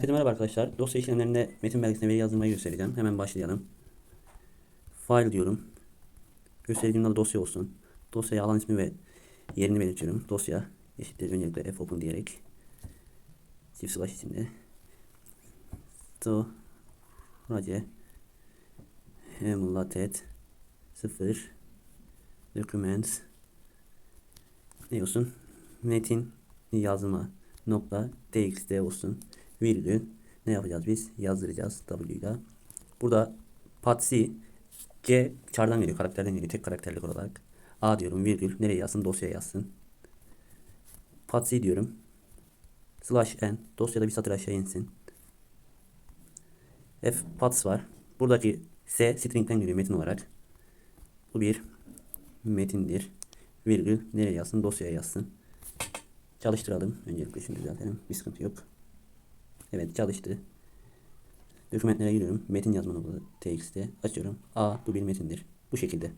Herkese merhaba arkadaşlar. Dosya işlemlerinde metin belgesine veri yazdırmayı göstereceğim. Hemen başlayalım. File diyorum. Gösterdiğim adı dosya olsun. Dosyaya alan ismi ve yerini belirtiyorum. Dosya eşittir öncelikle f open diyerek çift slash içinde to race emulatet 0 documents ne olsun metin yazma nokta txt olsun virgül. Ne yapacağız biz? Yazdıracağız w ile. Burada patsi c çardan geliyor karakterden geliyor tek karakterlik olarak. A diyorum virgül. Nereye yazsın? Dosyaya yazsın. Patsi diyorum. Slash n. Dosyada bir satır aşağı insin. F pats var. Buradaki s string'den geliyor metin olarak. Bu bir metindir. Virgül. Nereye yazsın? Dosyaya yazsın. Çalıştıralım. Öncelikle şunu düzeltelim. Bir sıkıntı yok. Evet çalıştı. Dokümentlere giriyorum. Metin yazma noktaları txt açıyorum. A bu bir metindir. Bu şekilde.